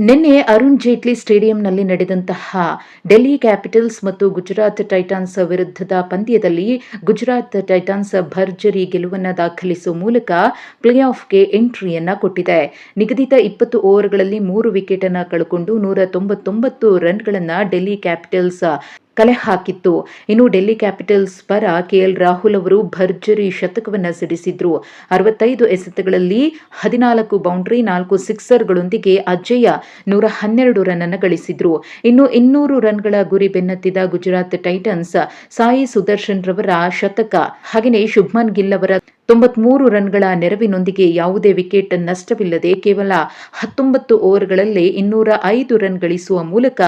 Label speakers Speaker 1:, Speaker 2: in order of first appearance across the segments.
Speaker 1: ನಿನ್ನೆ ಅರುಣ್ ಜೇಟ್ಲಿ ಸ್ಟೇಡಿಯಂನಲ್ಲಿ ನಡೆದಂತಹ ಡೆಲ್ಲಿ ಕ್ಯಾಪಿಟಲ್ಸ್ ಮತ್ತು ಗುಜರಾತ್ ಟೈಟಾನ್ಸ್ ವಿರುದ್ಧದ ಪಂದ್ಯದಲ್ಲಿ ಗುಜರಾತ್ ಟೈಟಾನ್ಸ್ ಭರ್ಜರಿ ಗೆಲುವನ್ನು ದಾಖಲಿಸುವ ಮೂಲಕ ಪ್ಲೇ ಆಫ್ಗೆ ಎಂಟ್ರಿಯನ್ನು ಕೊಟ್ಟಿದೆ. ನಿಗದಿತ ಇಪ್ಪತ್ತು ಓವರ್ಗಳಲ್ಲಿ ಮೂರು ವಿಕೆಟ್ ಅನ್ನು ಕಳ್ಕೊಂಡು ನೂರ ತೊಂಬತ್ತೊಂಬತ್ತು ರನ್ಗಳನ್ನು ಡೆಲ್ಲಿ ಕ್ಯಾಪಿಟಲ್ಸ್ ಕಲೆ ಹಾಕಿತ್ತು. ಇನ್ನು ಡೆಲ್ಲಿ ಕ್ಯಾಪಿಟಲ್ಸ್ ಪರ ಕೆಎಲ್ ರಾಹುಲ್ ಅವರು ಭರ್ಜರಿ ಶತಕವನ್ನು ಸಿಡಿಸಿದ್ರು. ಅರವತ್ತೈದು ಎಸೆತಗಳಲ್ಲಿ ಹದಿನಾಲ್ಕು ಬೌಂಡ್ರಿ, ನಾಲ್ಕು ಸಿಕ್ಸರ್ಗಳೊಂದಿಗೆ ಅಜಯ್ಯ ನೂರ ಹನ್ನೆರಡು ರನ್ ಅನ್ನು ಗಳಿಸಿದ್ರು. ಇನ್ನು ಇನ್ನೂರು ರನ್ಗಳ ಗುರಿ ಬೆನ್ನತ್ತಿದ ಗುಜರಾತ್ ಟೈಟನ್ಸ್ ಸಾಯಿ ಸುದರ್ಶನ್ ರವರ ಶತಕ. ಹಾಗೆಯೇ ಶುಭ್ಮನ್ ಗಿಲ್ ಅವರ ತೊಂಬತ್ಮೂರು ರನ್ಗಳ ನೆರವಿನೊಂದಿಗೆ ಯಾವುದೇ ವಿಕೆಟ್ ನಷ್ಟವಿಲ್ಲದೆ ಕೇವಲ ಹತ್ತೊಂಬತ್ತು ಓವರ್ಗಳಲ್ಲಿ ಇನ್ನೂರ ಐದು ರನ್ ಗಳಿಸುವ ಮೂಲಕ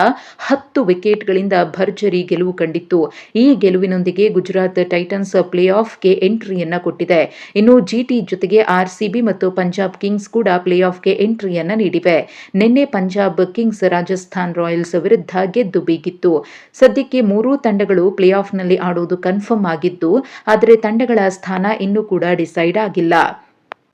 Speaker 1: ಹತ್ತು ವಿಕೆಟ್ಗಳಿಂದ ಭರ್ಜರಿ ಗೆಲುವು ಕಂಡಿತ್ತು. ಈ ಗೆಲುವಿನೊಂದಿಗೆ ಗುಜರಾತ್ ಟೈಟನ್ಸ್ ಪ್ಲೇ ಆಫ್ಗೆ ಎಂಟ್ರಿಯನ್ನ ಕೊಟ್ಟಿದೆ. ಇನ್ನು ಜಿಟಿ ಜೊತೆಗೆ ಆರ್ಸಿಬಿ ಮತ್ತು ಪಂಜಾಬ್ ಕಿಂಗ್ಸ್ ಕೂಡ ಪ್ಲೇ ಆಫ್ಗೆ ಎಂಟ್ರಿಯನ್ನ ನೀಡಿವೆ. ನಿನ್ನೆ ಪಂಜಾಬ್ ಕಿಂಗ್ಸ್ ರಾಜಸ್ಥಾನ್ ರಾಯಲ್ಸ್ ವಿರುದ್ಧ ಗೆದ್ದು ಬೀಗಿತ್ತು. ಸದ್ಯಕ್ಕೆ ಮೂರೂ ತಂಡಗಳು ಪ್ಲೇ ಆಫ್ನಲ್ಲಿ ಆಡುವುದು ಕನ್ಫರ್ಮ್ ಆಗಿದ್ದು, ಆದರೆ ತಂಡಗಳ ಸ್ಥಾನ ಇನ್ನೂ ಕೂಡ ಡಿಸೈಡ್ ಆಗಿಲ್ಲ.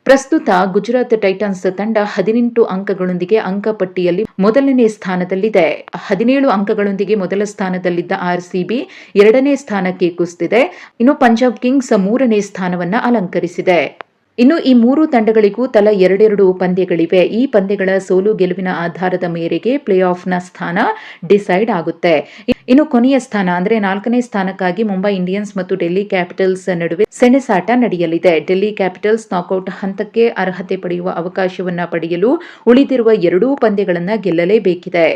Speaker 1: ಪ್ರಸ್ತುತ ಗುಜರಾತ್ ಟೈಟನ್ಸ್ ತಂಡ ಹದಿನೆಂಟು ಅಂಕಗಳೊಂದಿಗೆ ಅಂಕಪಟ್ಟಿಯಲ್ಲಿ ಮೊದಲನೇ ಸ್ಥಾನದಲ್ಲಿದೆ. ಹದಿನೇಳು ಅಂಕಗಳೊಂದಿಗೆ ಮೊದಲ ಸ್ಥಾನದಲ್ಲಿದ್ದ ಆರ್ಸಿಬಿ ಎರಡನೇ ಸ್ಥಾನಕ್ಕೆ ಕುಸಿದಿದೆ ಇನ್ನು ಪಂಜಾಬ್ ಕಿಂಗ್ಸ್ ಮೂರನೇ ಸ್ಥಾನವನ್ನು ಅಲಂಕರಿಸಿದೆ. ಇನ್ನು ಈ ಮೂರು ತಂಡಗಳಿಗೂ ತಲಾ ಎರಡೆರಡು ಪಂದ್ಯಗಳಿವೆ. ಈ ಪಂದ್ಯಗಳ ಸೋಲು ಗೆಲುವಿನ ಆಧಾರದ ಮೇರೆಗೆ ಪ್ಲೇ ಆಫ್ನ ಸ್ಥಾನ ಡಿಸೈಡ್ ಆಗುತ್ತೆ. ಇನ್ನು ಕೊನೆಯ ಸ್ಥಾನ, ಅಂದ್ರೆ ನಾಲ್ಕನೇ ಸ್ಥಾನಕ್ಕಾಗಿ ಮುಂಬೈ ಇಂಡಿಯನ್ಸ್ ಮತ್ತು ಡೆಲ್ಲಿ ಕ್ಯಾಪಿಟಲ್ಸ್ ನಡುವೆ ಸೆಣಸಾಟ ನಡೆಯಲಿದೆ. ಡೆಲ್ಲಿ ಕ್ಯಾಪಿಟಲ್ಸ್ ನಾಕೌಟ್ ಹಂತಕ್ಕೆ ಅರ್ಹತೆ ಪಡೆಯುವ ಅವಕಾಶವನ್ನ ಪಡೆಯಲು ಉಳಿದಿರುವ ಎರಡೂ ಪಂದ್ಯಗಳನ್ನು ಗೆಲ್ಲಲೇಬೇಕಿದೆ.